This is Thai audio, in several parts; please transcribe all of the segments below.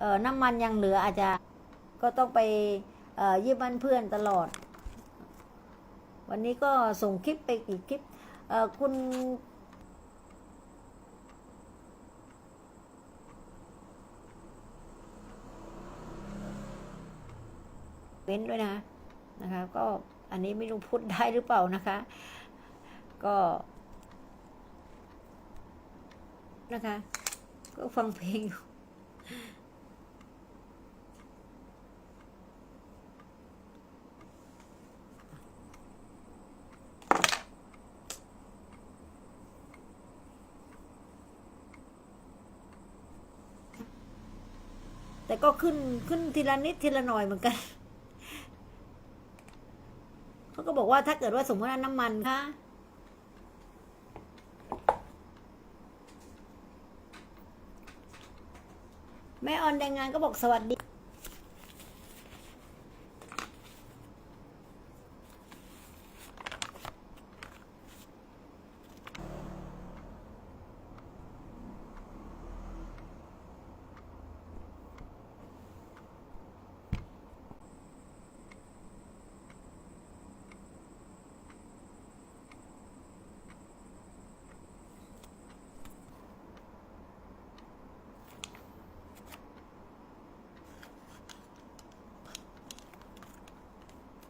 เอ่อน้ำมันยังเหลืออาจจะก็ต้องไปเอ่ยืมมันเพื่อนตลอด วันนี้ก็ส่งคลิปไปกี่คลิปคุณเว้นด้วยนะนะคะ ก็อันนี้ไม่รู้พูดได้หรือเปล่านะคะ ก็นะคะ ก็ฟังเพลงอยู่ แต่ก็ขึ้นขึ้นทีละนิดทีละหน่อยเหมือนกันเขาก็บอกว่าถ้าเกิดว่าสมมติว่าน้ำมันค่ะแม่ออนแรงงานก็บอกสวัสดี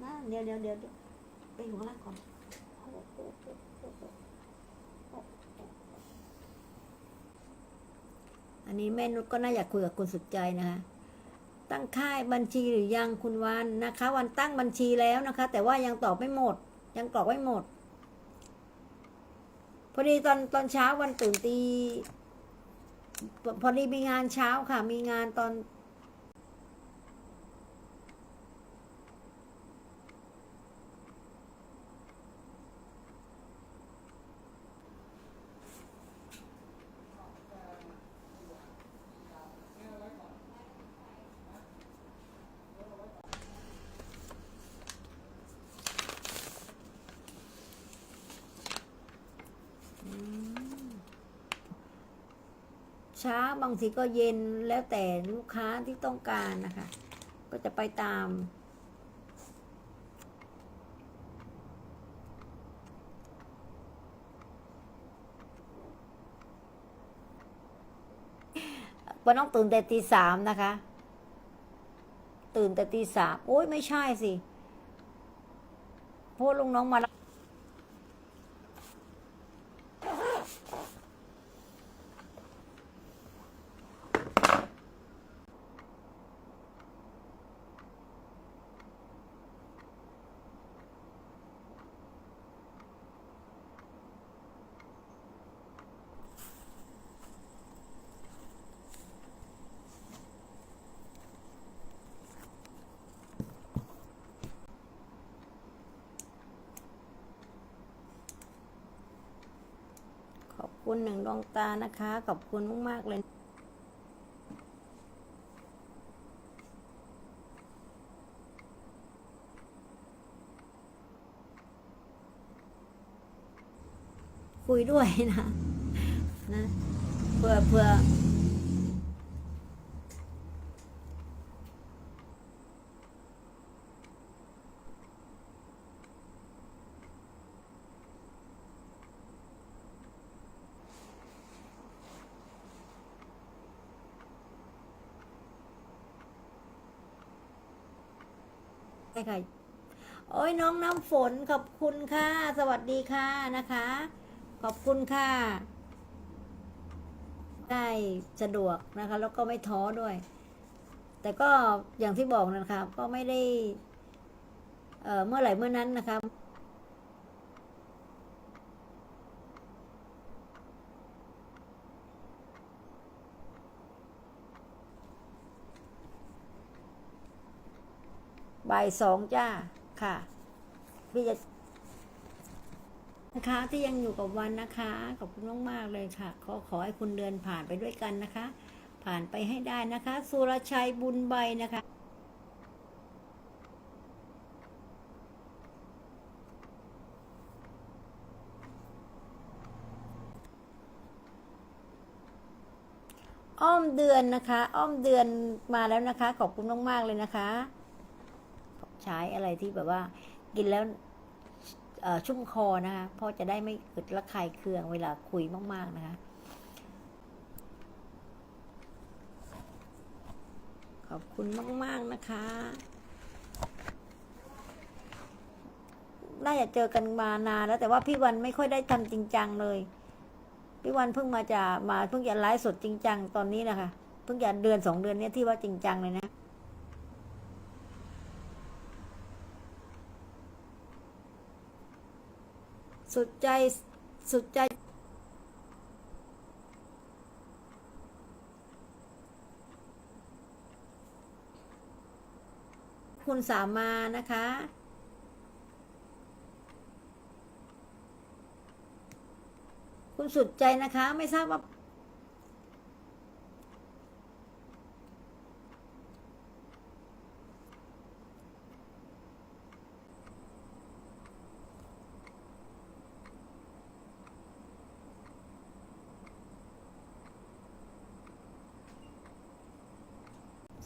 งข้างล่างก่อนะเดี๋ยวเดี๋ยวเดี๋ยวเดี๋ยวไปลงข้างล่างก่อนอันนี้แม่นุชก็น่าอยากคุยกับคุณสุดใจนะคะตั้งค่ายบัญชีหรือยังคุณวันนะคะ วันตั้งบัญชีแล้วนะคะ แต่ว่ายังตอบไม่หมด ยังกรอกไม่หมด พอดีตอนตอนเช้าวันตื่นตีพอดีมีงานเช้าค่ะ มีงานตอน เช้าบางทีก็เย็นแล้วแต่ลูกค้าที่ต้องการนะคะ ก็จะไปตามวันน้องตื่นแต่ตีสามนะคะ ตื่นแต่ตีสามโอ้ยไม่ใช่สิเพราะว่าลุงน้องมา คุณหนึ่งดวงตานะคะ ขอบคุณมากๆเลยคุยด้วยนะนะเพื่อเพื่อ ใครๆโอ้ยน้องน้ำฝนขอบคุณค่ะ สวัสดีค่ะนะคะ ขอบคุณค่ะ ได้สะดวกนะคะ แล้วก็ไม่ท้อด้วย แต่ก็อย่างที่บอกนะคะ ก็ไม่ได้เเมื่อไหร่เมื่อนั้นนะคะ บ่ายสองจ้าค่ะพี่จะนะคะที่ยังอยู่กับวันนะคะขอบคุณมากๆเลยค่ะ ขอขอให้คุณเดินผ่านไปด้วยกันนะคะ ผ่านไปให้ได้นะคะ สุรชัยบุญใบนะคะอ้อมเดือนนะคะ อ้อมเดือนมาแล้วนะคะ ขอบคุณมาก ๆ เลยนะคะ ใช้อะไรที่แบบว่ากินแล้วชุ่มคอนะคะเพราะจะได้ไม่เกิดระคายเคืองเวลาคุยมาก ๆ นะคะ ขอบคุณมาก ๆ นะคะ น่าจะเจอกันมานานแล้ว แต่ว่าพี่วันไม่ค่อยได้ทำจริงจังเลย พี่วันเพิ่งมาจะมาเพิ่งจะไลฟ์สดจริงจังตอนนี้นะคะ เพิ่งจะเดือนสองเดือนเนี้ยที่ว่าจริงจังเลยนะ สุดใจสุดใจคุณสามานะคะ คุณสุดใจนะคะ ไม่ทราบว่า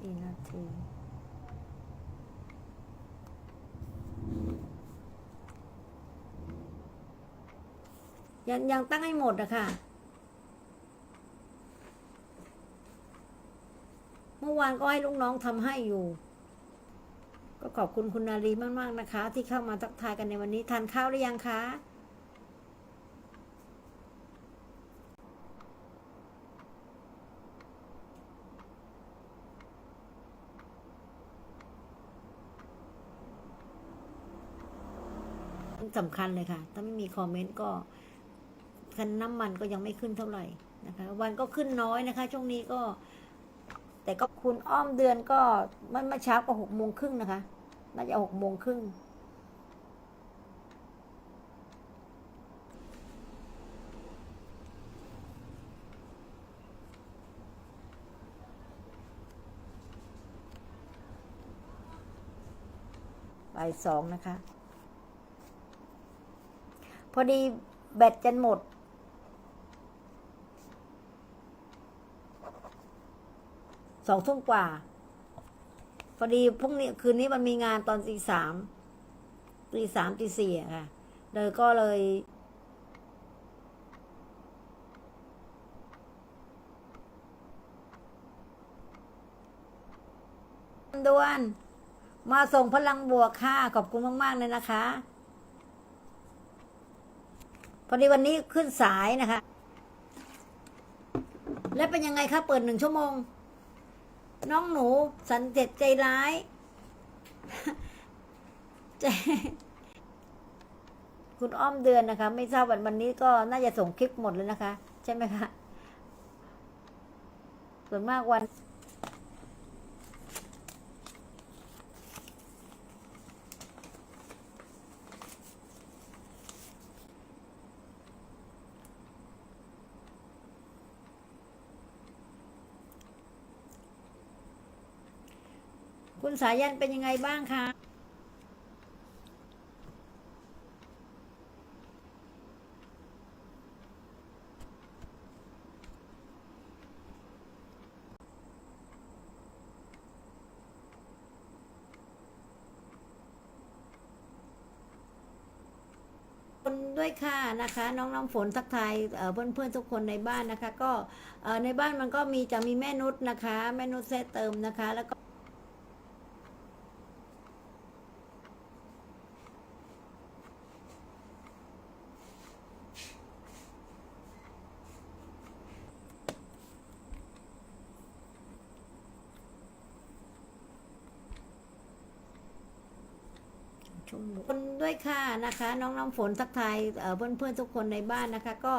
สี่นาทียังยังตั้งให้หมดอะค่ะ เมื่อวานก็ให้ลูกน้องทำให้อยู่ ก็ขอบคุณคุณนารีมาก ๆ นะคะ ที่เข้ามาทักทายกันในวันนี้ ทานข้าวหรือยังคะ สำคัญเลยค่ะ ถ้าไม่มีคอมเมนต์ก็คันน้ำมันก็ยังไม่ขึ้นเท่าไหร่นะคะ วันก็ขึ้นน้อยนะคะ ช่วงนี้ก็ แต่ก็คุณอ้อมเดือนก็มันเมื่อเช้าก็หกโมงครึ่งนะคะน่าจะหกโมงครึ่งบ่ายสองนะคะ พอดีแบตจะหมด สองทุ่มกว่า พอดีพรุ่งนี้คืนนี้มันมีงานตอนตีสามตีสามตีสี่อะค่ะเลยก็เลยด่วน มาส่งพลังบวกค่ะ ขอบคุณมาก ๆ เลยนะคะ พอดีวันนี้ขึ้นสายนะคะ แล้วเป็นยังไงคะเปิดหนึ่งชั่วโมง น้องหนูสันเจ็ดใจร้ายใจคุณอ้อมเดือนนะคะ ไม่ทราบวันวันนี้ก็น่าจะส่งคลิปหมดเลยนะคะ ใช่ไหมคะส่วนมากวัน คุณสายันเป็นยังไงบ้างคะคนด้วยค่ะนะคะน้องน้ำฝนทักทายเอ่อนเพื่อนทุกคนในบ้านนะคะ ก็ในบ้านมันก็มีจะมีแม่นุชนะคะ แม่นุชแซ่เติมนะคะแล้วก็ ชมคนด้วยค่ะนะคะ น้องน้ำฝนทักทายเพื่อนเพื่อนทุกคนในบ้านนะคะ ก็